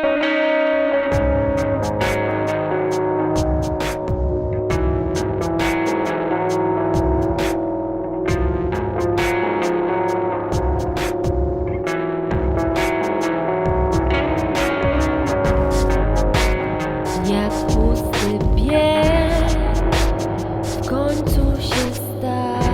Jak pusty bieg w końcu się stał.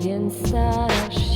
Więc starasz się